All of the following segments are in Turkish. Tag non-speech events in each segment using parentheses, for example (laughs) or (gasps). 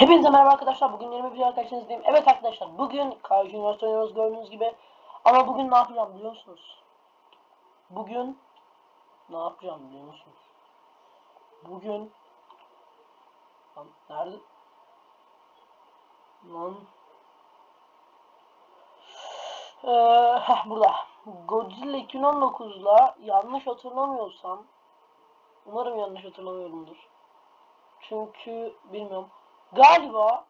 Hepinize merhaba arkadaşlar. Bugün yeni bir video karşınızdayım. Evet arkadaşlar bugün Karşı Üniversite oynuyoruz gördüğünüz gibi. Ama bugün ne yapacağım biliyor musunuz? Bugün ne yapacağım biliyor musunuz? Bugün Lan nerede? Lan ee, burada. Godzilla 2019'la yanlış hatırlamıyorsam umarım yanlış hatırlamıyorumdur. Çünkü bilmiyorum. Galiba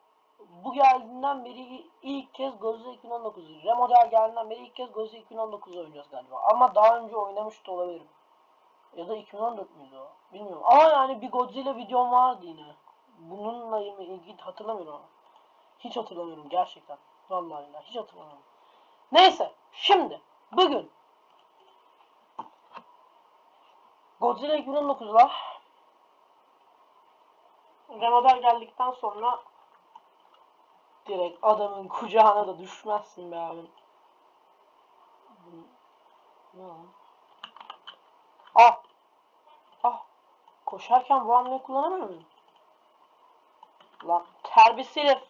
bu geldiğinden beri ilk kez Godzilla 2019 remodel geldiğinden beri ilk kez Godzilla 2019 oynayacağız galiba. Ama daha önce oynamış da olabilirim. Ya da 2014 müydü o? Bilmiyorum. Ama yani bir Godzilla videom vardı yine. Bununla ilgili hatırlamıyorum. Hiç hatırlamıyorum gerçekten. Vallahi billahi hiç hatırlamıyorum. Neyse şimdi bugün Godzilla 2019'la remodel geldikten sonra direkt adamın kucağına da düşmezsin be abim. Ne? Ah! Ah! Koşarken bu hamleyi kullanamıyor muyum? Lan terbiyesiz herif.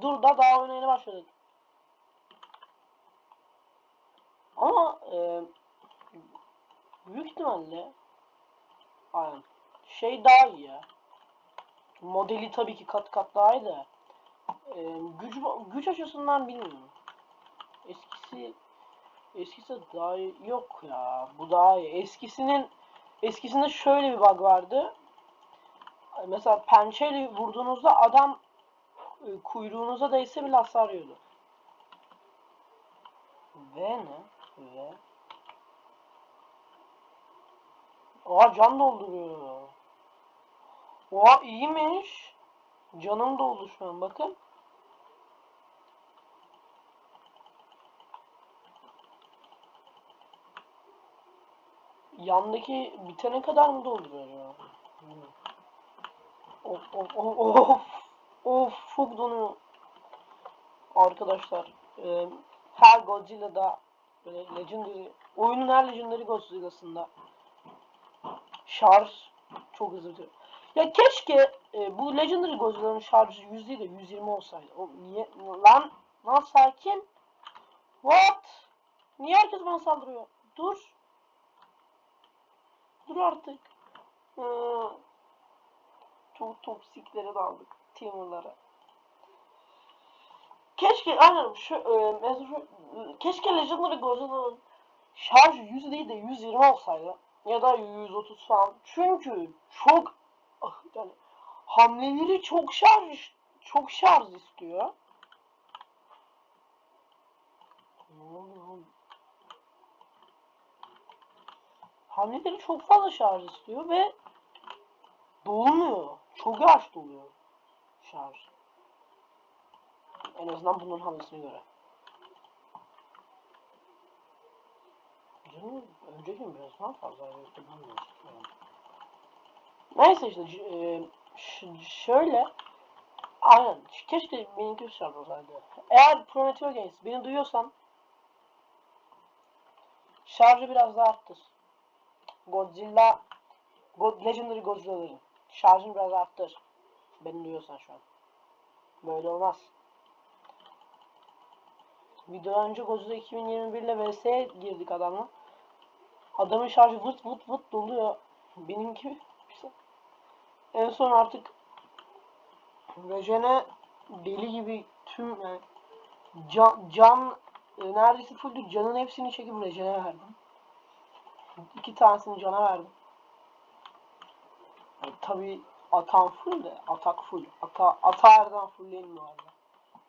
Dur da daha oyuna yeni başladık. Ama e, büyük ihtimalle aynen şey daha iyi ya. Modeli tabii ki kat kat daha iyi de e, güç güç açısından bilmiyorum. Eskisi eskisi daha iyi. yok ya. Bu daha iyi. Eskisinin eskisinde şöyle bir bug vardı. Mesela pençeyle vurduğunuzda adam e, kuyruğunuza değse bile hasar yiyordu. Ve ne? Ve Oha can dolduruyor. Oha iyiymiş. Canım doldu şu an bakın. Yandaki bitene kadar mı dolduruyor acaba? Of of of of. Of çok. Arkadaşlar e, her Godzilla'da böyle Legendary oyunun her Legendary Godzilla'sında şarj çok hızlı. Ya keşke e, bu Legendary Godzilla'nın şarjı 100 değil de 120 olsaydı. O niye lan lan sakin. What? Niye herkes bana saldırıyor? Dur. Dur artık. Ee, çok toksiklere daldık. Timurlara. Keşke aynen şu e, mesela keşke Legendary Godzilla'nın şarjı 100 değil de 120 olsaydı ya da 130 falan. Çünkü çok yani hamleleri çok şarj çok şarj istiyor. Hamleleri çok fazla şarj istiyor ve dolmuyor. Çok yavaş doluyor şarj. En azından bunun hamlesine göre. Canım önceki biraz daha fazla bilmiyorum. Neyse işte e, şöyle aynen keşke benimki şart olsaydı. Eğer Prometeo Games beni duyuyorsan şarjı biraz daha arttır. Godzilla God, Legendary Godzilla'ların şarjını biraz arttır. Beni duyuyorsan şu an. Böyle olmaz. Video önce Godzilla 2021 ile vs'ye girdik adamla. Adamın şarjı vırt vırt vırt doluyor. Benimki. En son artık Rejen'e deli gibi tüm yani can, can e, neredeyse fulldü. Canın hepsini çekip Rejen'e verdim. İki tanesini cana verdim. Yani tabii atan full de atak full. Ata, ata her zaman fullleyin bu arada.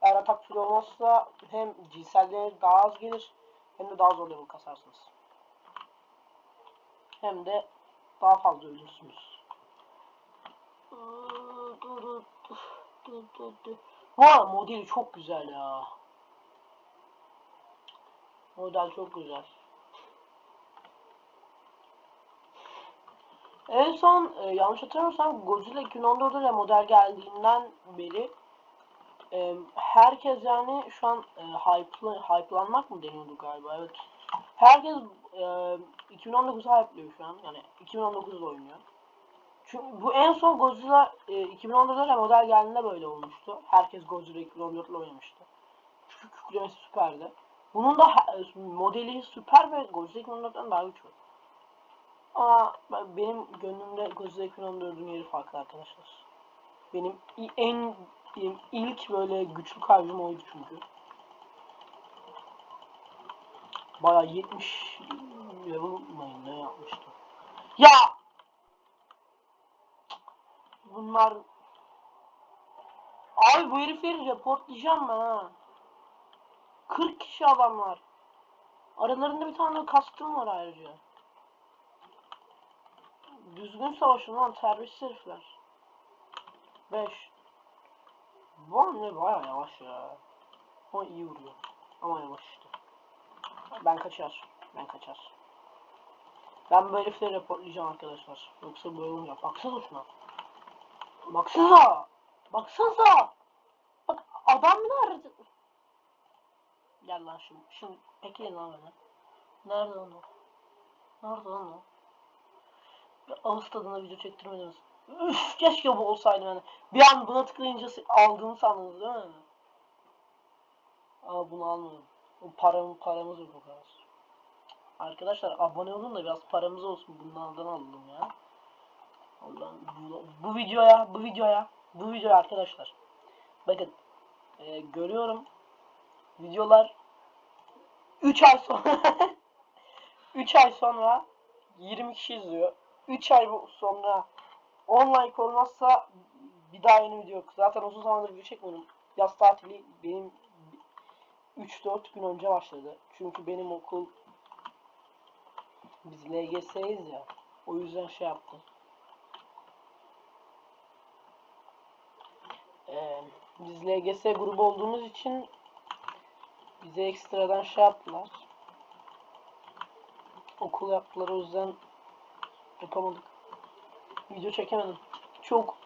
Eğer atak full olmazsa hem cinselliğe daha az gelir hem de daha zor level kasarsınız. Hem de daha fazla ölürsünüz. Arada modeli çok güzel ya. Model çok güzel. En son e, yanlış hatırlamıyorsam Godzilla 2014'de de model geldiğinden beri e, herkes yani şu an e, hype'lı, hype'lanmak mı deniyordu galiba evet. Herkes e, 2019'u hype'lıyor şu an yani 2019'da oynuyor. Çünkü bu en son Godzilla e, 2014'de model geldiğinde böyle olmuştu. Herkes Godzilla 2014 ile oynamıştı. Çünkü küklemesi süperdi. Bunun da modeli süper ve Godzilla 2014'ten daha güçlü. Ama ben- benim gönlümde Godzilla 2014'ün yeri farklı arkadaşlar. Benim en ilk böyle güçlü kalbim oydu çünkü. Bayağı 70 level ne yapmıştım. Ya! Bunlar... Abi bu herifleri reportlayacağım ben ha. 40 kişi adam var. Aralarında bir tane kastım var ayrıca. Düzgün savaşın lan terbiyesiz herifler. 5 Bu hamle baya yavaş ya. Ama iyi vuruyor. Ama yavaş işte. Ben kaçar. Ben kaçar. Ben bu herifleri reportlayacağım arkadaşlar. Yoksa böyle olmayacak. Baksanıza şuna. Baksanıza. Baksanıza. Bak adam nerede? Gel lan şimdi. Şimdi bekleyin lan beni. Nerede lan o? Nerede lan o? Bir ağız tadına video çektirmediniz. Üf keşke bu olsaydı yani. Bir an buna tıklayınca aldığımı sandınız değil mi? Aa bunu almadım. O param, paramız yok o kadar. Arkadaşlar abone olun da biraz paramız olsun. Bunlardan alalım ya. Bu, bu videoya, bu videoya, bu videoya arkadaşlar. Bakın e, görüyorum videolar 3 ay sonra (laughs) 3 ay sonra 20 kişi izliyor. 3 ay sonra 10 like olmazsa bir daha yeni video yok. Zaten uzun zamandır video çekmiyorum. Yaz tatili benim 3-4 gün önce başladı. Çünkü benim okul biz LGS'yiz ya. O yüzden şey yaptım. Ee, biz LGS grubu olduğumuz için bize ekstradan şey yaptılar. Okul yaptılar o yüzden yapamadık. Video çekemedim. Çok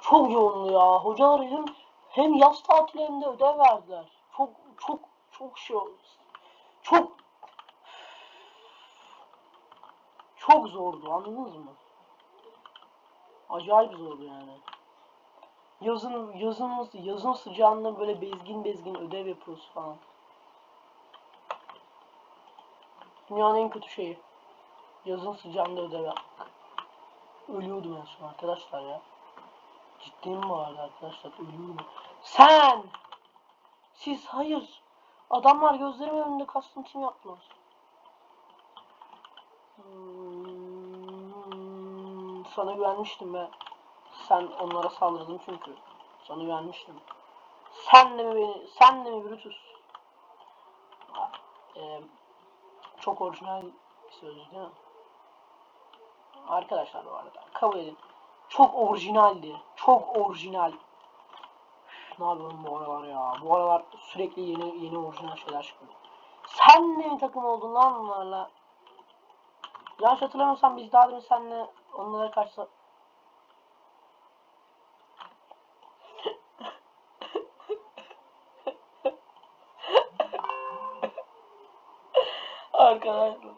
çok yoğunlu ya. Hocalar hem hem yaz tatili ödev verdiler. Çok çok çok şey oldu. Çok çok zordu anladınız mı? Acayip zordu yani. Yazın yazın yazın sıcağında böyle bezgin bezgin ödev yapıyoruz falan. Dünyanın en kötü şeyi. Yazın sıcağında ödev yapmak. Ölüyordum en son arkadaşlar ya. Ciddiyim bu arada arkadaşlar ölüyordum. Sen! Siz hayır. Adamlar gözlerimin önünde custom team yaptılar. Hmm, sana güvenmiştim ben. Sen onlara saldırdın çünkü. Sana güvenmiştim. Sen de mi beni, sen de mi Brutus? Eee, çok orijinal bir söz değil mi? Arkadaşlar bu arada kabul edin. Çok orijinaldi. Çok orijinal. Üf, Ne yapıyorum bu aralar ya? Bu aralar sürekli yeni yeni orijinal şeyler çıkıyor. Sen de mi takım oldun lan bunlarla? Yanlış hatırlamıyorsam biz daha demin seninle onlara karşı Arkadaşlar.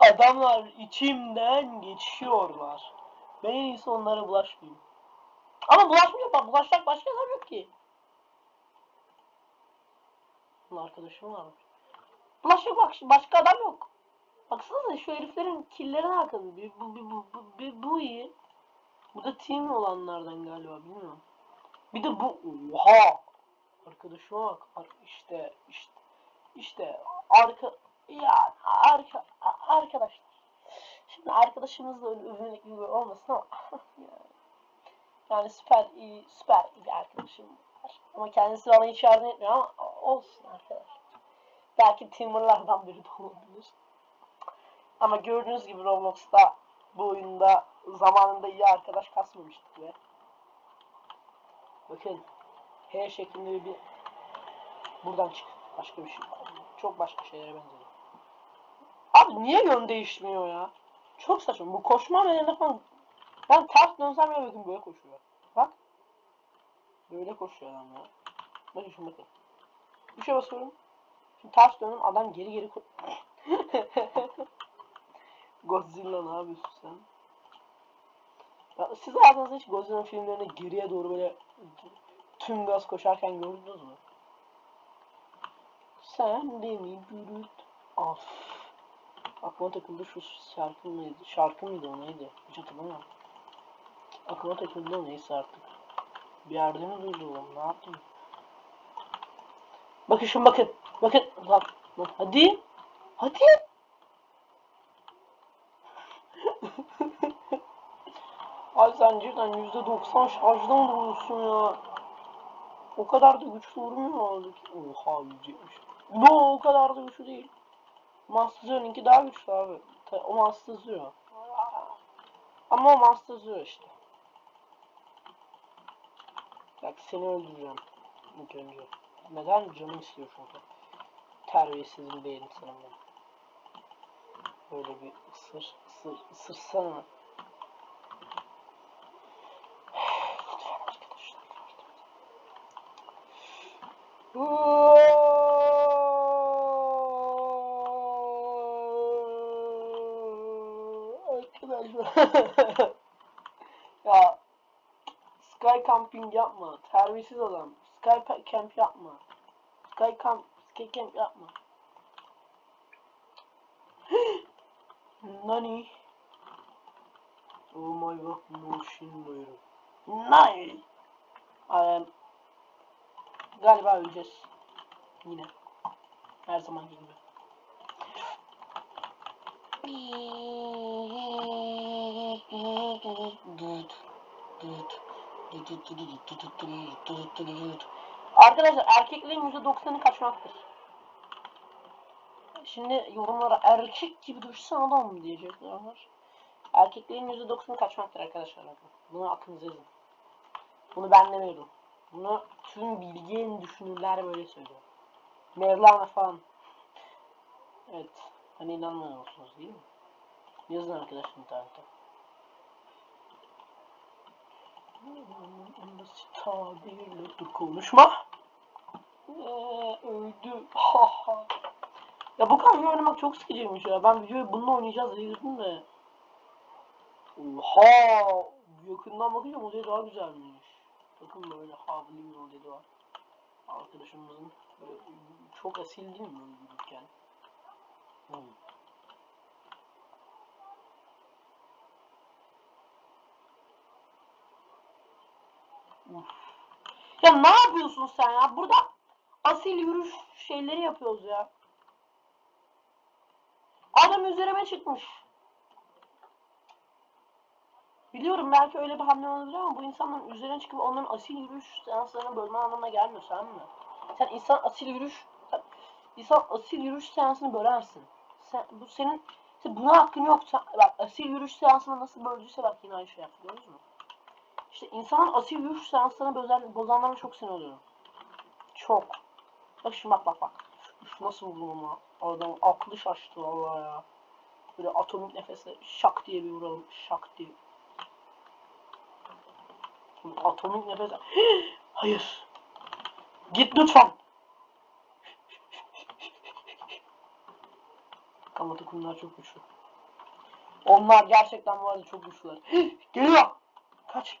Adamlar içimden geçiyorlar. Ben en iyisi onlara bulaşmayayım. Ama bulaşmıyor bak bulaşacak başka adam yok ki. Bunun arkadaşım var. Bulaşacak bak başka adam yok. Baksanıza şu heriflerin killerine bakın. Bir, bu, bir, bu, bu, bu iyi. Bu da team olanlardan galiba bilmiyorum. Bir de bu oha. Arkadaşıma bak. Ar- işte işte işte arka ya arka arkadaşlar. Şimdi arkadaşımız da öyle övünmek gibi olmasın ama (laughs) yani, süper iyi süper iyi bir arkadaşım var. Ama kendisi bana hiç yardım etmiyor ama olsun arkadaşlar. Belki teamerlardan biri de olabilir. Ama gördüğünüz gibi Roblox'ta bu oyunda zamanında iyi arkadaş kasmamıştık ve bakın H şeklinde bir buradan çık. Başka bir şey. Çok başka şeylere benziyor. Abi niye yön değişmiyor ya? Çok saçma. Bu koşma ve falan. Ben ters dönsem ya bakın böyle koşuyor. Bak. Böyle koşuyor adam ya. Bakın şuna bakın. Bir şey basıyorum. Şimdi ters dönüyorum adam geri geri ko (laughs) Godzilla ne yapıyorsun sen? Ya siz hayatınızda hiç Godzilla filmlerini geriye doğru böyle tüm gaz koşarken gördünüz mü? Sen de mi Brut? Aklıma takıldı şu şarkı mıydı? Şarkı mıydı o neydi? Hiç hatırlamıyorum. Aklıma takıldı o neyse artık. Bir yerde mi duydu oğlum? Ne yaptım? Bakın şimdi bakın. Bakın. Bak. bak. Hadi. Hadi. (laughs) Ay sen cidden %90 şarjda mı duruyorsun ya? O kadar da güçlü vurmuyor aldık. Oha 170. Bu o kadar da güçlü değil. Master Zero'nunki daha güçlü abi. O Master Zero. Ama o Master Zero işte. Bak seni öldüreceğim. İlk önce. Neden? Canım istiyor çünkü. Terbiyesizim bir insanım ben. Böyle bir ısır, ısır, ısırsana. (sighs) Lütfen arkadaşlar yardım edin. Arkadaşlar. ya Sky camping yapma. Terbiyesiz adam. Sky camp yapma. Sky camp, sky camp yapma. (gasps) Nani? Oh my god, motion diyorum. Nani? Ee, galiba öleceğiz. Yine. Her zaman gibi. Arkadaşlar erkeklerin %90'ı kaçmaktır. Şimdi yorumlara erkek gibi dursan adam mı diyecekler. Erkeklerin %90'ı kaçmaktır arkadaşlar. Bunu aklınıza yazın. Bunu ben demiyorum. Bunu tüm bilgin düşünürler böyle söylüyor. Mevlana falan. Evet. Hani inanmıyorsunuz değil mi? Yazın arkadaşlar internete. Basit tabirle konuşma. Ee, öldü. Ha ha. Ya bu kamyon oynamak çok sıkıcıymış ya. Ben videoyu bununla oynayacağız diye girdim de. Oha! Yakından bakınca modeli daha güzelmiş. Bakın böyle havli bir modeli var. Arkadaşımızın böyle çok asil değil mi böyle yürürken? Hmm. Ya ne yapıyorsun sen ya? Burada asil yürüyüş şeyleri yapıyoruz ya. Adam üzerime çıkmış. Biliyorum belki öyle bir hamle olabilir ama bu insanların üzerine çıkıp onların asil yürüyüş seanslarına bölme anlamına gelmiyor sen mi? Sen insan asil yürüyüş insan asil yürüyüş seansını bölersin. Sen, bu senin sen buna hakkın yok. Sen, bak asil yürüyüş seansını nasıl böldüyse bak yine aynı şey yaptı gördünüz mü? İşte insanın asil yürüyüş seanslarını bozen, bozanlara çok sinir oluyorum. Çok. Bak şimdi bak bak bak. Şu nasıl vurdum ama. Adam aklı şaştı vallahi ya. Böyle atomik nefesle şak diye bir vuralım. Şak diye. Atomik nefes. (gasps) Hayır. Git lütfen. (laughs) Kamata kumlar çok güçlü. Onlar gerçekten bu arada çok güçlüler. (gasps) Geliyor. Kaç.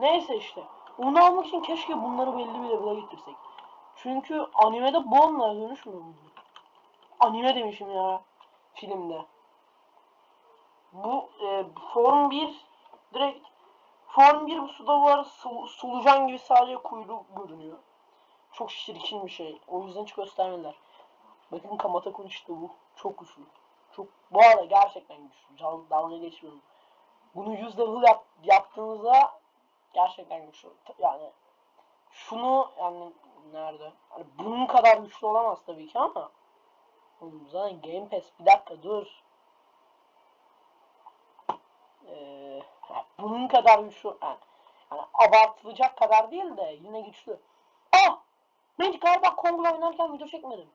Neyse işte. Onu almak için keşke bunları belli bir level'a getirsek. Çünkü animede bu onlara dönüşmüyor mu? Anime demişim ya filmde. Bu e, Form 1 direkt Form 1 bu suda var su, solucan gibi sadece kuyruğu görünüyor. Çok şirkin bir şey. O yüzden hiç göstermediler. Bakın Kamatakun işte bu. Çok güçlü. Çok bu arada gerçekten güçlü. Dalga geçmiyorum. Bunu 100 level yap, yaptığınızda gerçekten güçlü. Yani şunu yani nerede? Hani bunun kadar güçlü olamaz tabii ki ama Oğlum zaten Game Pass bir dakika dur. Ee, bunun kadar güçlü. Yani, yani abartılacak kadar değil de yine güçlü. Ah! Ben galiba Kongo'la oynarken video çekmedim.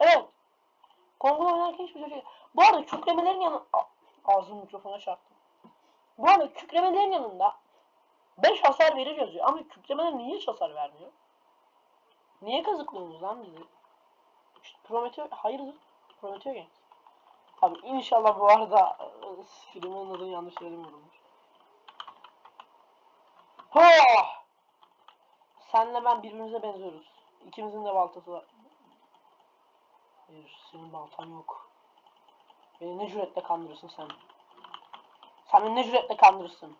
Evet. Kongo'la oynarken hiç video çekmedim. Bu arada kükremelerin yanı... A- Ağzım mikrofona çarptı. Bu arada kükremelerin yanında 5 hasar verir yazıyor. Ama kükremeler niye hiç hasar vermiyor? Niye kazıklıyorsunuz lan bizi? İşte Prometeo... Hayırdır? Prometeo Games. Abi inşallah bu arada filmin adını yanlış söylemiyorumdur. Ha! Senle ben birbirimize benziyoruz. İkimizin de baltası var. Hayır, senin baltan yok. Beni ne cüretle kandırırsın sen? Sen beni ne cüretle kandırırsın?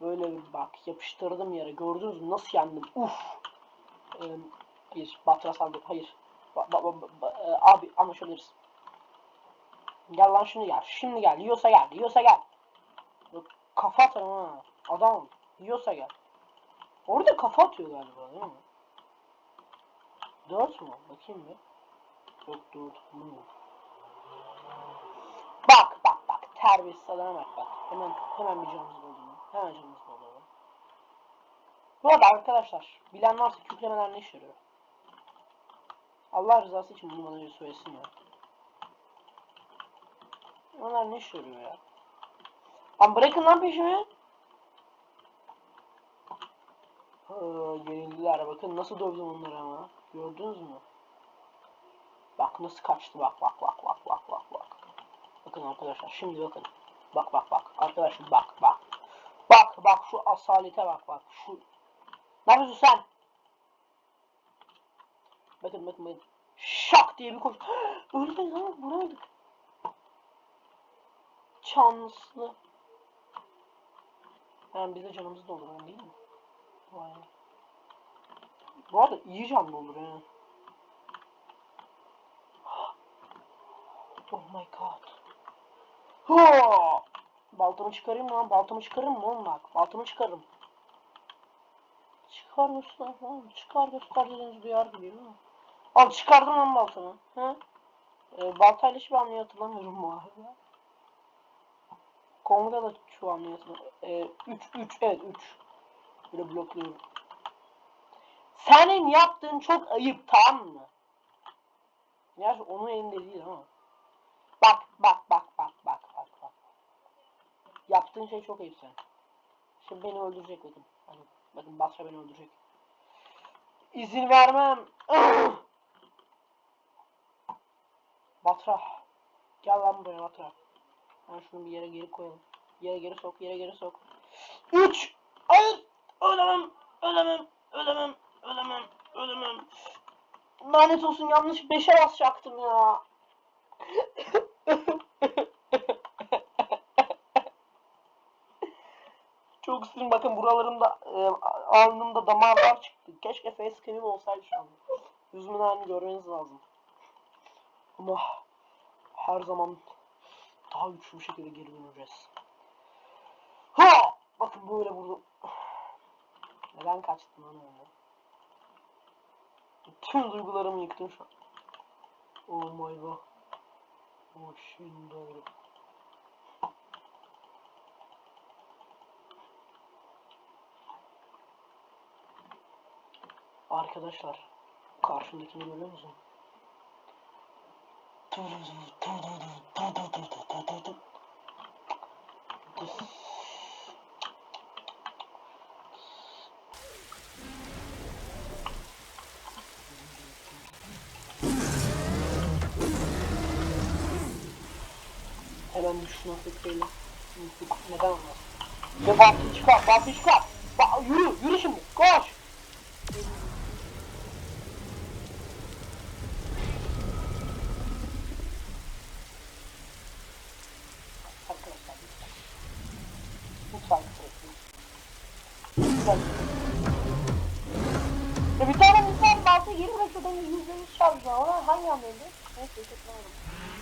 Böyle bir bak yapıştırdım yere. Gördünüz mü nasıl yendim? Uf. Ee, hayır, Batra saldı. Hayır. Ba- ba- ba- ba- e, abi anlaşabiliriz. Gel lan şimdi gel. Şimdi gel. Yiyorsa gel. Yiyorsa gel. Kafa atarım ha. Adam. Yiyorsa gel. Orada kafa atıyor galiba değil mi? Dört mü? Bakayım bir. Yok dört. Bu mu? Bak bak bak. Terbiyesiz adama bak bak. Hemen hemen bir canımız buldum. Hemen canımız buldum. Bu arada arkadaşlar bilen varsa küklemeler ne işe yarıyor? Allah rızası için bunu bana söylesin ya. Onlar ne işe yarıyor ya? Lan bırakın lan peşimi. Ha, yenildiler bakın nasıl dövdüm onları ama. Gördünüz mü? Bak nasıl kaçtı bak bak bak bak bak. Bakın arkadaşlar şimdi bakın. Bak bak bak arkadaşlar bak bak. Bak bak şu asalete bak bak şu. Ne yapıyorsun sen? Bakın bakın bakın. Şak diye bir koş. (gasps) Öldü lan vuramadık. Şanslı. Yani bize canımız dolduran değil mi? Vay. Bu arada iyi can dolduruyor yani. (gasps) Oh my god. Ha! Baltamı çıkarayım lan. Baltamı çıkarırım mı oğlum bak. Baltamı çıkarırım. Çıkar göster. Çıkar göster dediğiniz duyar gibi değil mi? Al çıkardım lan baltamı. Ha? Ee, baltayla hiçbir hamleyi hatırlamıyorum bu arada. Kongo'da da şu hamleyi hatırlamıyorum. 3 3 evet 3. Böyle blokluyorum. Senin yaptığın çok ayıp tamam mı? Gerçi onun elinde değil ama. Bak bak bak. Yaptığın şey çok ayıp sen. Şimdi beni öldürecek bakın. Bakın, bakın Basra beni öldürecek. İzin vermem. (clears throat) Batra. Gel lan buraya Batra. Ben şunu bir yere geri koyalım. Yere geri sok, yere geri sok. 3 Hayır! Ölemem, ölemem, ölemem, ölemem, ölemem. Lanet olsun yanlış 5'e basacaktım ya. (laughs) Sinir bakın buralarımda e, alnımda damarlar çıktı. Keşke face cream olsaydı şu anda. Yüzümün halini görmeniz lazım. Ama her zaman daha güçlü bir şekilde geri döneceğiz. Ha! Bakın böyle vurdum. Neden kaçtın lan öyle? Tüm duygularımı yıktım şu an. Oh my god. Oh şimdi doğru. Arkadaşlar karşımdakini görüyor musun? Hemen şuna tıklayalım. Neden olmaz? Ve Bantı çıkar, Bantı çıkar. Ba yürü, yürü şimdi, koş.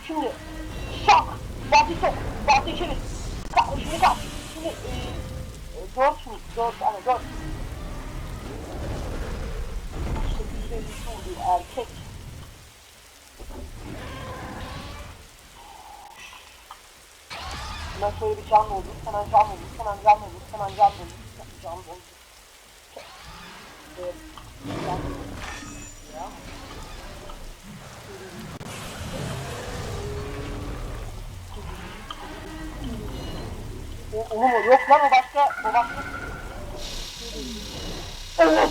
Şimdi şak, batı sok, batı çevir. Ka şunu kaç. Şimdi e, dört mü? Dört, hani dört. İşte yüzde yüz oldu erkek. Ben şöyle bir canlı oldum, hemen canlı oldum, hemen canlı oldum, hemen canlı oldum, canlı oldum. Canlı oldum. Ya. Ya. O? Yok lan o başka, o başka. Evet.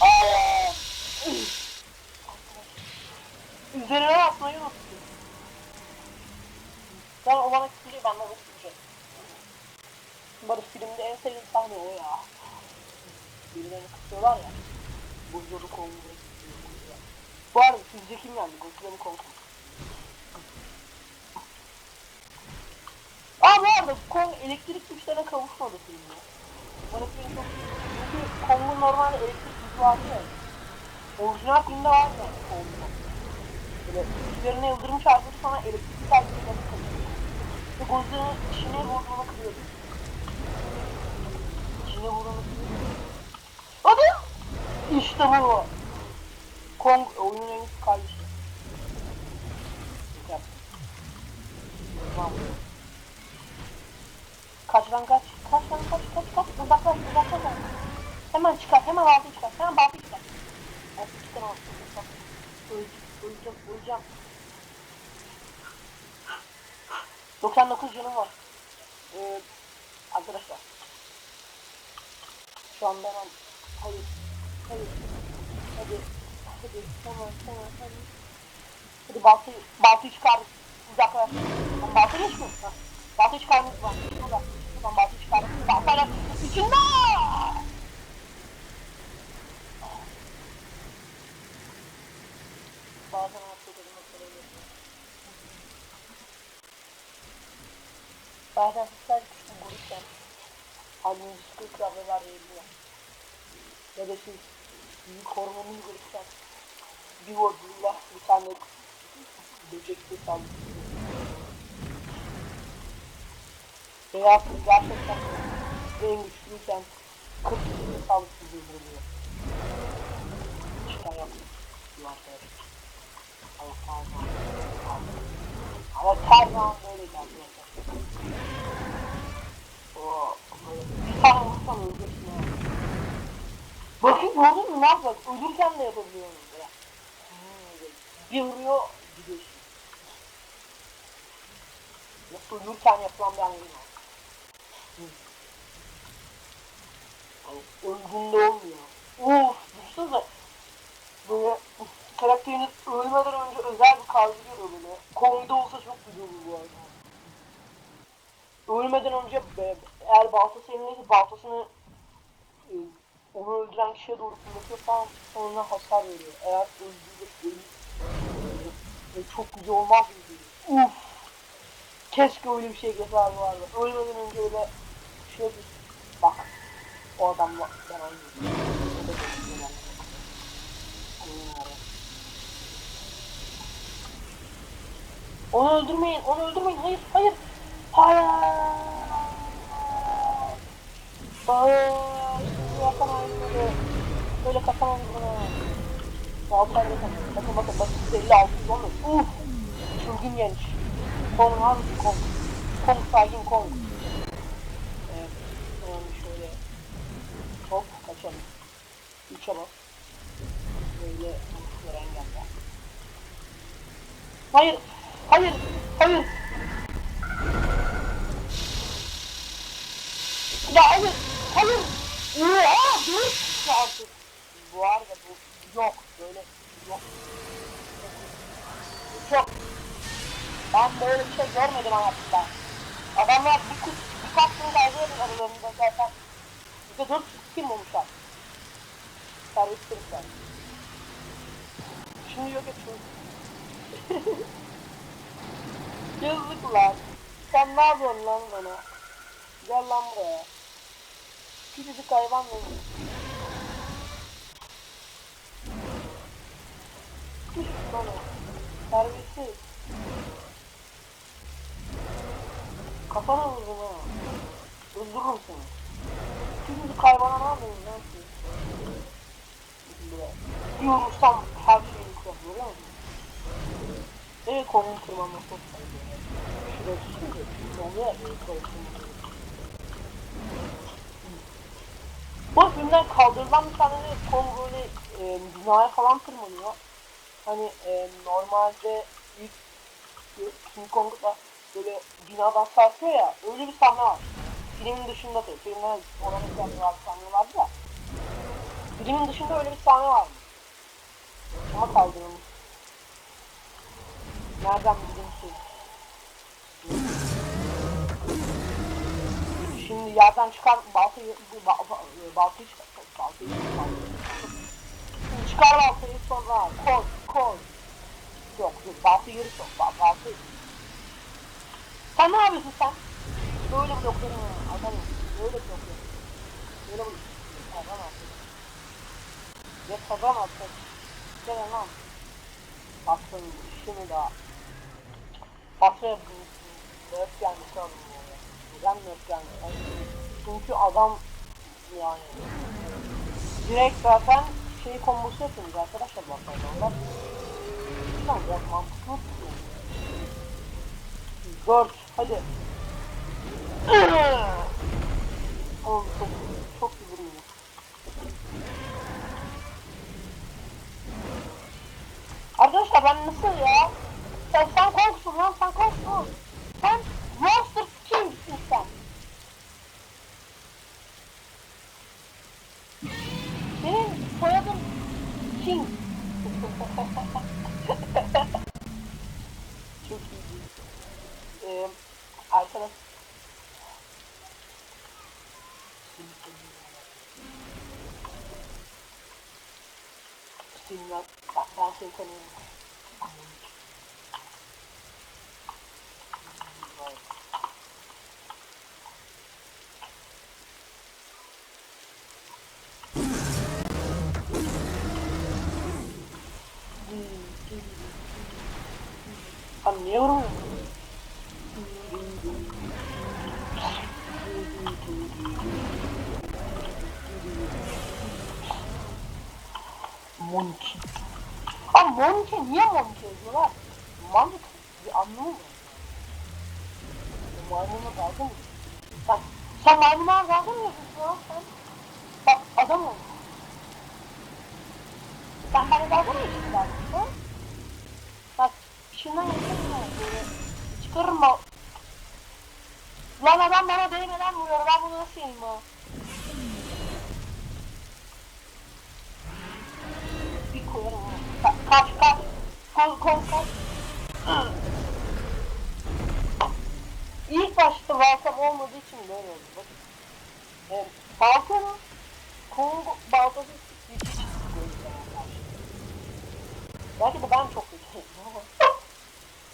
Aa! Üzerine atmayı unuttum. Ben o bana küfürüyor, ben de küfüreceğim. Barış filmde en sevdiğim sahne o ya. Birilerini kısıyorlar ya. Buzdolabı kolunu kısıyor. Bu arada sizce kim yendi? Godzilla mı Kong mu? Aa bu arada Kong elektrik güçlerine kavuşmadı filmde. Bana film çok... Çünkü Kong'un normalde elektrik gücü vardı ya. Orijinal filmde vardı Kong'un. Böyle üzerine yıldırım çarpıp sonra elektrik çarpıp Ve Godzilla'nın içine vurduğunu kırıyordu. İçine vurduğunu kırıyordu. Hadi! İşte bu. Kong oyunun en kardeşi. Güzel. Tamam. Kaç lan kaç. Kaç lan kaç kaç kaç. Uzaklaş uzaklaş. Hemen çıkar. Hemen altı çıkar. Hemen baltı çıkar. Altı çıkar altı çıkar. Öleceğim. Öleceğim. Öleceğim. 99 canım var. Ee, arkadaşlar. Şu anda hemen hayır. Hayır. Hadi. Hadi. Tamam tamam hadi. Hadi baltayı, baltayı çıkar. Uzaklaş. Baltayı mi? Ha. Baltayı çıkarmış var. Şurada. Baltayla içinde. Bazen hasta dedim hatırlıyorum. Bazen sizler küçük grupken halinizi sıkı ver veriyor. Ya da siz büyük hormonlu grupken bir vurduğunda bir tane böcekli saldırıyor. Veya gerçekten en güçlüyken 40 kişi saldırısı durduruluyor. Çıkar yapın. Yuvarlaya. Ama Tarzan. Ama Tarzan böyle geldi. Oo, bir tane vursam öleceksin ya. Bakın gördün mü ne yapacak? Ölürken de yapabiliyorum ya. Hmm, bir vuruyor gidiyorsun. Ya ölürken yapılan bir anlayın var. Öldüğünde olmuyor. Of, düşünsene. Böyle karakteriniz ölmeden önce özel bir kavga görüyor böyle. Kong'da olsa çok güzel olur bu arada. Ölmeden önce e, eğer baltası elindeyse baltasını e, onu öldüren kişiye doğru fırlatıyor falan sonra hasar veriyor. Eğer öldüğünde ölür. E, çok güzel olmaz mı. Uf. Keşke öyle bir şey yapar arada. Ölmeden önce öyle bir şey yapıyorsun. Bak. O adamla ben aynıyım. O da böyle yani. Aynen öyle. Onu öldürmeyin, onu öldürmeyin. Hayır, hayır. Hayır. Hayır. Yapamayın böyle. Böyle kapamayın bunu. Baltayla kapamayın. Bakın bakın bakın. 56 olmuş. Uf. Çılgın genç. Kong hangisi Kong? Kong sakin Kong. 3'e bas. Böyle mantıkları engelle. Hayır. Hayır. Hayır. Ya hayır. Hayır. Oha dur. Artık. Bu arada bu yok. Böyle yok. Çok. Ben böyle bir şey görmedim hayatta. Adamlar bir, bir kaç yıl daha aralarında zaten. Bir de dört kim olmuşlar. Kırıklar. Şimdi yok etsin. (laughs) Yazık lan. Sen ne yapıyorsun lan bana? Gel lan buraya. Küçücük hayvan mı? Küçücük lan o. Terbiyesiz. Kafana vurdum ha. Öldürürüm seni. Küçücük hayvana ne yapıyorsun lan siz? Böyle. Bir vurursam her şeyi yıkıyor görüyor musun? Evet kolunu kırmam çok sayılıyor. Şurası. Bu filmden kaldırılan bir tane de Kong böyle e, binaya falan tırmanıyor. Hani e, normalde ilk King Kong'da böyle binadan sarkıyor ya öyle bir sahne var. Filmin dışında tabii. Filmde olan ekranlı var sahne vardı da. Filmin dışında öyle bir sahne var mı? Ama kaldırılmış. Nereden bildim ki? Şimdi yerden çıkar baltayı, ba, ba, baltayı çıkar, baltayı çıkar. Şimdi çıkar baltayı sonra koy, koy. Yok, yok, baltayı geri sok, bal, baltayı. Sen ne yapıyorsun sen? Böyle blokların var, adam böyle blokların. Böyle blokların. Adam atıyor. Ya adam atıyor. Gel lan. Baksana işimi daha. Basra'ya dört gelmiş ya. Neden dört gelmiş? Çünkü adam yani direkt zaten şey kombosu yapıyoruz arkadaşlar bu adamlar. Lan biraz mantıklı mı? Dört hadi. (clears throat) Oğlum çok çok iyi vuruyor. Arkadaşlar ben nasıl ya? Sen, sen korksun lan sen korksun. Sen Monster King'sin sen. Senin soyadın King. Çok iyi. Ee, arkadaş. Sinirler. Ben, ben seni tanıyorum. Abi niye vurmuyorsun? Monki. Abi Monki niye Monki yazıyorlar? Mantık bir anlamı mı? Maymunla dalga mı? Sen, sen maymunla dalga mı yapıyorsun lan sen? Bak adam ol. Sen bana dalga mı yapıyorsun lan? Bak şundan bak. Lan adam bana değmeden vuruyor ben bunu nasıl yiyeyim ha? Bir koyarım. Ka- Kaç kaç. Kol kol kaç. İlk başta baltam olmadığı için böyle oldu. Bak. Evet, baltanın Kongo baltası. Belki de ben çok (laughs) ama.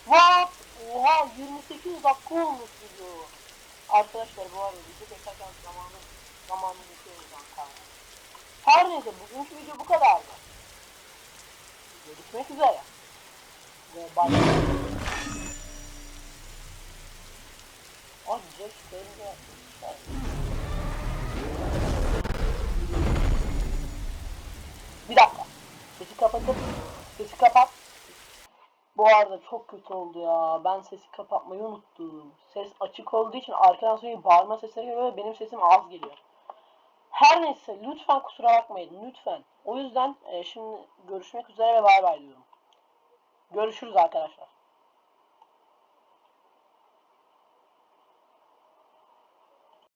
What? Oha 28 dakika olmuş video. Arkadaşlar bu arada video çekerken zamanı zamanı geçiyoruz lan Her neyse bugünkü video bu kadardı. Görüşmek üzere. Ve bay. Ay Jack Bell'de Bir dakika. Sesi kapatıp sesi kapat. Bu arada çok kötü oldu ya. Ben sesi kapatmayı unuttum. Ses açık olduğu için arkadan sürekli bağırma sesleri geliyor benim sesim az geliyor. Her neyse lütfen kusura bakmayın lütfen. O yüzden e, şimdi görüşmek üzere ve bay bay diyorum. Görüşürüz arkadaşlar.